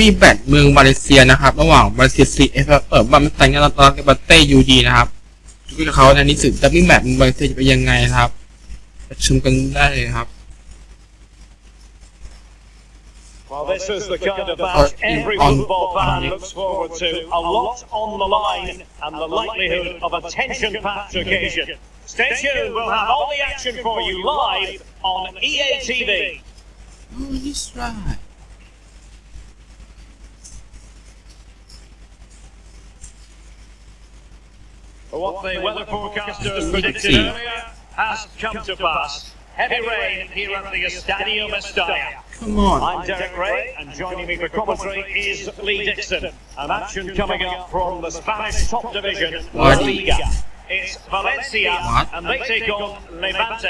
มีแบตเมืองมาเลเซียนะครับ ระหว่างมาเลเซียสีเอฟเออบัมตันกันตอนกับเต้ยูดีนะครับดูเขาในนิสสื่อจะมีแบตเมืองมาเลเซียจะเป็นยังไงครับ ชมกันได้เลยครับอ๋อ yes right what the weather forecasters predicted earlier has come to pass. Heavy rain here at the Estadio Mestalla. Come on. I'm Derek Ray, and joining me for commentary is Lee Dixon. An action coming up from the Spanish top division, La Liga. It's Valencia, what? and they take on Levante.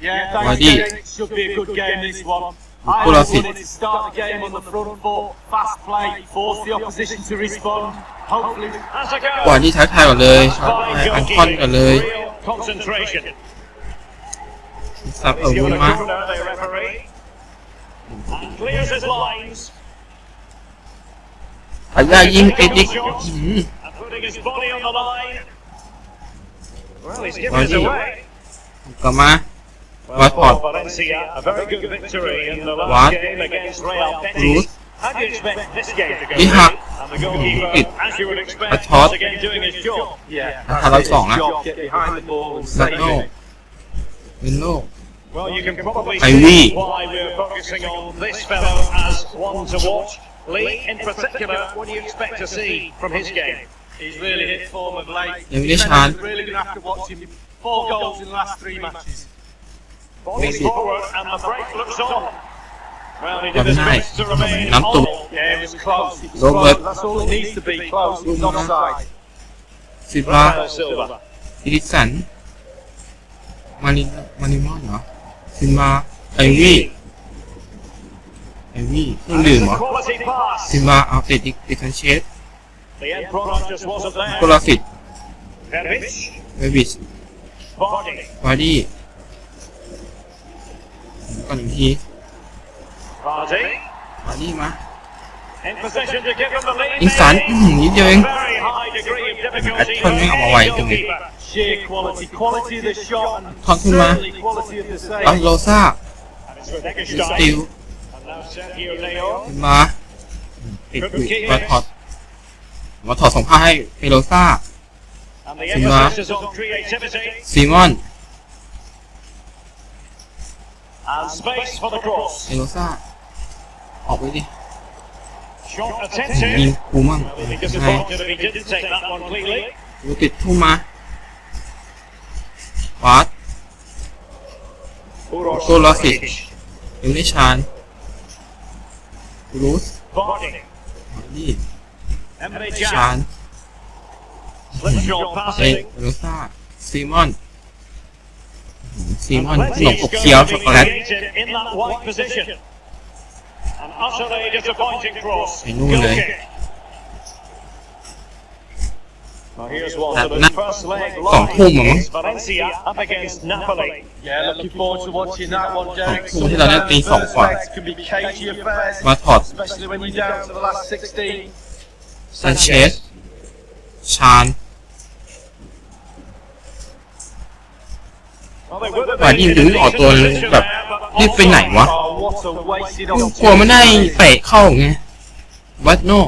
Yeah, thanks, Derek. Should be a good game, this one. พวกเราสิ Start the game on the front foot. Fast play. Force the opposition to respond. Hopefully, as I กว่า go. ที่ท้าทายก่อนเลยช็อตแรกอันคอนก่อนเลย Real concentration. ซับเอา He's วุ given ธ a มา corner, the referee. And clears his lines. พยายิงติดอีกอื้อหือ And putting his body on the line. Well, he's given it Body. away. กลับมา Well, Valencia, a very good victory in the last game against Real Betis. How do you expect this game to go? วิหัก And the goalkeeper, as you would expect, once again doing his job. Yeah, นาทีร้อยสองนะ job, get behind the ball and save โน่ it. วินโน่ Well, you can probably see Ivy. why we're focusing on this fellow as one to watch. Lee, in particular, what do you expect to see from his game? He's really hit form of late. English hand. Really going to have to watch him. Four goals in the last three matches. มีสิทธิ์ง่ายน้ำตุ้โรเบิร์ตลูมาซิลวาอีริสันมานิมานิมอนเหรอซินมาเอวี่เอวี่พิ่งดื่มเหรอซินมาอัลเฟติกติคันเชสโกลาฟิตเวบิสบอดี้ก่อนหนึ่งทีมาดีมาอีกสันนิดเดียวเองแอดทอนไม่ออกมาไววจังเลยทอนขึ้นมาบังโลซ่าสติลขึ้นมาปิดปิกมาถอดมาถอดสองผ้าให้เปโลซ่าขึ้นมาซีมอน And s เอลซ่าออกไปดิยิงกูมั่งยูติดทุ่มมาวัดตัวล็สกิยูนิชานบรูสมาดีชานเอลซ่าซีมอนซีมอนหนมอกเคี้ยวช็อกโกแลตไปนู่นเลยนักสองทุ่มมั้งสองทุ่มที่เราเนี่ยตีสองฝั่ามาถอดซันเชสชานป่านนี้หรือออกตัวแบบรีบไปไหนวะ กลัวไม่ได้ไปเข้าไงวัดโน่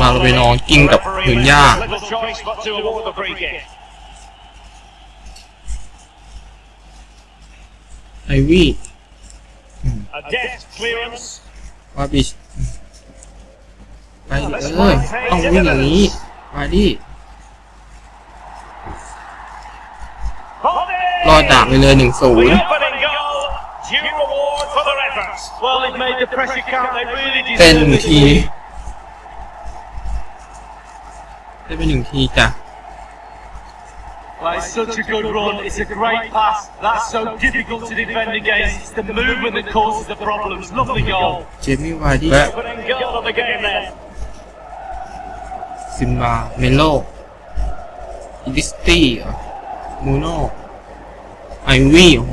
มาเราไปนอน กินกับหื้นยญาไอวีว่าบีไปเออเอาวิ่งอย่างนี้มาดิรอดดาบไปเลยหนึ่งศูนย์เป็นหนึ่งที ได้เป็นหนึ่งทีจ้ะ Well, it's such a good run. It's a great pass. That's so difficult to defend against. It's the movement that causes the problems. Lovely goal. Jimmy, why do you... Opening goal of the game there. ซิมบาเมโลอิดิสตี้มูโนไอวี่โห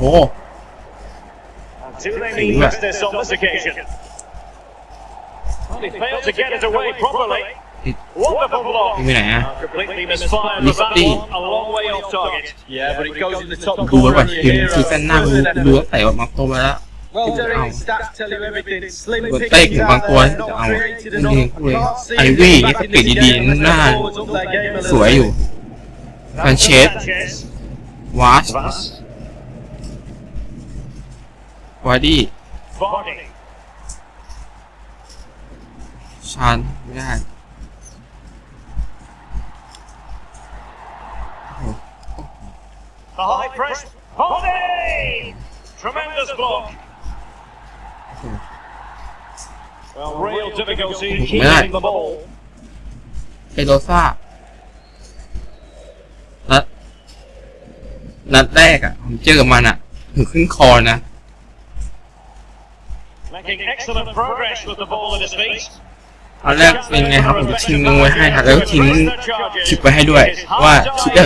ถึงแบบไม่ไหนอ่ะลิสตี้ดูแบบทีมซีซั่นหน้าดูดูแต่ออกมาตัวไปแล้วตัวเตะของบางคัวจะเอาเงินเลยไอวี่ถ้าติดดีๆหน้าสวยอยู่การเชดวัสวาดี้ชานไม่ได้โอ้โห Tremendous block. ไม่ได้เฮโรซ่าและนัดแรกอะผมเจอกับมันอะถึงขึ้นคอนะเอนแรกเป็นไงครับผมทิ้งมือไว้ให้แล้วทิ้งคิดไปให้ด้วย ว่าคิดได้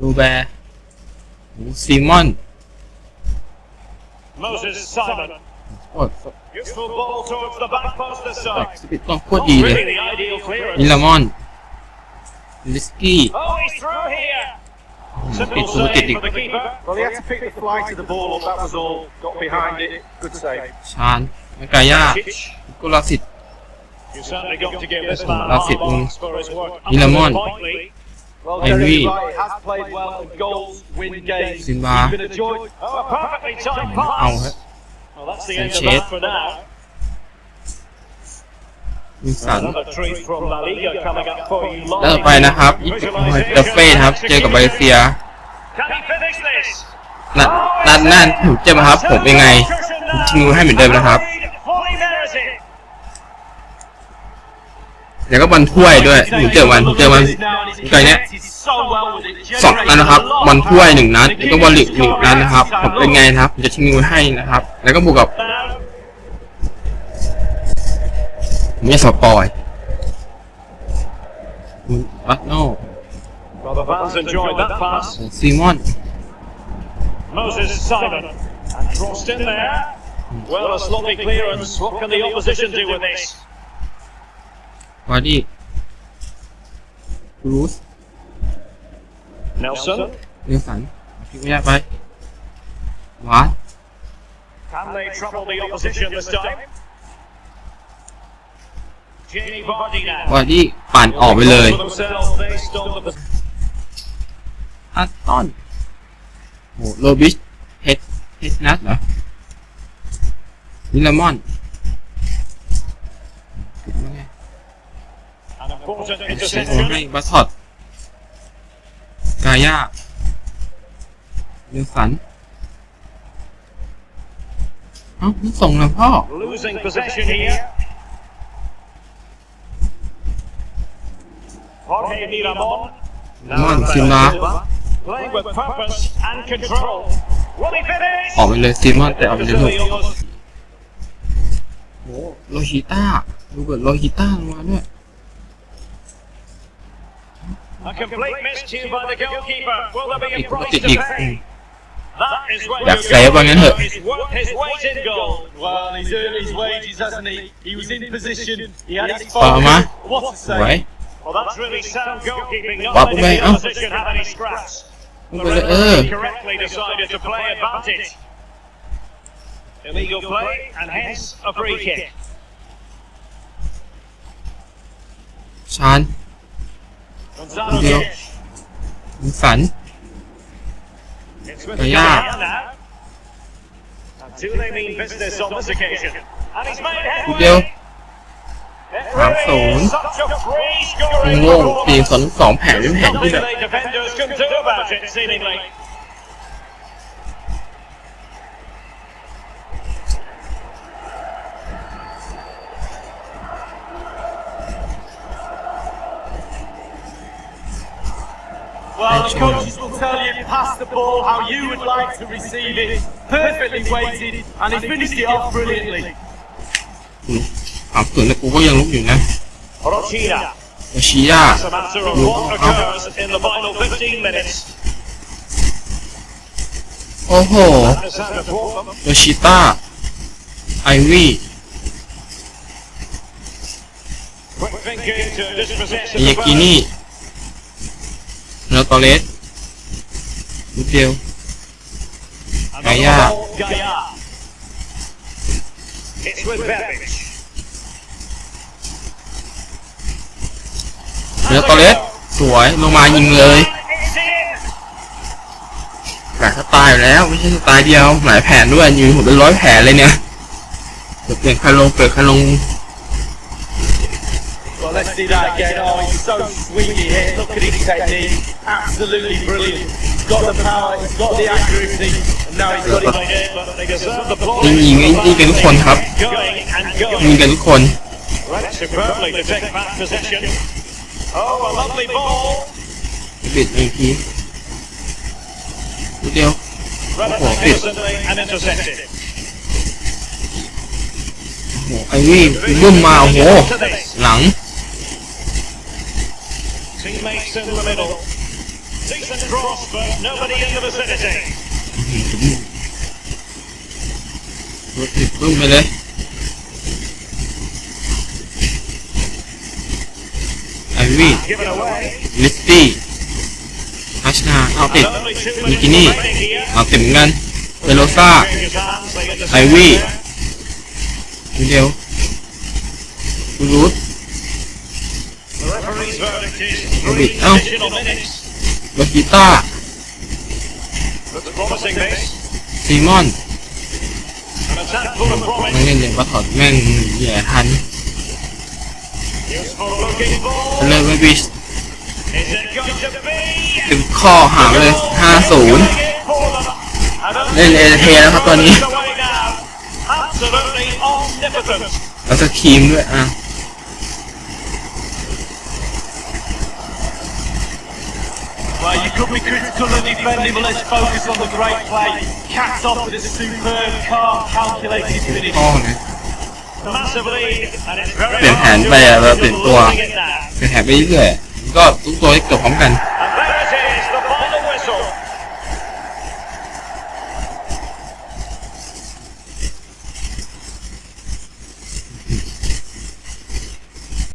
ดูแบร์ Simon. Moses Simon. What? Useful ball towards the back post aside. Sakit ng ko dili. Ilaman. Liski. Oh, he's through here. Hmm, Simple save for the keeper. Well, he had to pick the fly to the ball up, that was all. Got behind it. Good save. Chan. Ang kaya. Kulasit. You certainly got to give this man a mark for his work. Ilamon. เอ็นวีซินวาเอาฮะเซนเชสวิสันเล้ว่อไปนะครับอีกเดฟเฟย์ครับ เจอกับไบเซีย นัดนัดนั่นถูกเจ็บครับ ผมยังไงทิ้งมือให้เหมือนเดิมนะครับแล้วก็บอลถ้วยด้วยผมเจอวันผมเจอวันตอนเนี้ยสองนัดนนะครับบอลถ้วยหนึ่งนัดแล้วก็บอลลิกหนึ่งนัดนะครับผมเป็นไงนะครับจะชิงมวอให้นะครับ แล้วก็บวกกับมีสปอยบัตโน่ซีมอนบอดี้รูส Nelson เรือฝันพิกไม่ยากไปหวาน Can they trouble the opposition this time? ว่าที่ปั่นออกไปเลยอัตตอนโหโลบิชเฮดเฮดนัทเหรอวิลามอนเช็คโอเล่บัตทอดายากเลือสันเอ้าส่งแล้วพ่อมันซิมาออกไปเลยซิมาแต่เอาไปเลยลูกโอ้โลฮิต้า ดูเกิดโลฮิต้ามาด้วย A complete miscue by the goalkeeper. Will there be a price to pay? That is what That's your goalkeeper is worth his weight in gold. Well, he's earned his wages, hasn't he? He was in position. He had his focus. Um, uh, what a save. Right. Well, that's really sound goalkeeping. Not what letting the opposition have any scraps. The referee uh. correctly decided to play advantage. Illegal play and hence a free kick. Sean. เดียวสันยเคุณเดียวสามศูนย์โง่ปีสองสองแผงเป็นแผงที่แบบ Well, the coaches will tell you pass the ball how you would like to receive it, perfectly weighted, and he finished it off brilliantly. เอาเกิดแล้วกูก็ยังลุกอยู่นะ Rochina. โอชิยะ It's a matter of ลุก what เอา occurs in the final 15 minutes. โอ้โห The sound of four. โยชิต้าไอวี่ Quick thinking to dispossess เอ of ยา the กินี่ ball. ตอเลสนิดเดียวกายา Gaia. Hits w เหลือตอเลสสวยลงมายิงเลย แต่ยสไตา์อยู่แล้ว ไม่ใช่ตายเดียวหลายแผนด้วยยิงผมเป็นร้อยแผนเลยเนี่ยเปเปลี่ยนคันลงเปิดคันลง let's see that again. Oh, he's so sweetly hit. Look at his technique. Absolutely brilliant. He's got the power, he's got the accuracy, and now he's got ยิงยิงกันทุกคนครับ g o i n ยิงกันทุกคนบิดอีกทีเดียว Rather Oh, โอ้โหไอ้นี่รุ่มมาโอ้โหหลัง Teammates in the middle. Decent cross, but nobody in the vicinity. รถติดบึ้มไปเลยไอวีลิสตี้ฮัชนาเอาติดมิกินี่เอาติดเหมือนกันเบโลซ่าไอวีเดียวรูทโรบิดเอ้ารถกีตาร์ซีมอนไม่เล่นเลยว่าขอดแม่งแย่ทันเลยเวบิสถึงข้อหางเลย50เล่นเอเทนะครับตอนนี้แล้วก็ครีมด้วยอ่ะ Well, you could be critical and defending, but let's focus on the great play. c a t s off with a superb, calm, calculated finish. Oh, m a n เปลี่ยนแผนไปอะเราเปลี่ยนตัว เปลี่ยนแผนไปเรื่อยก็ทุกตัวให้เกือบพร้อมกัน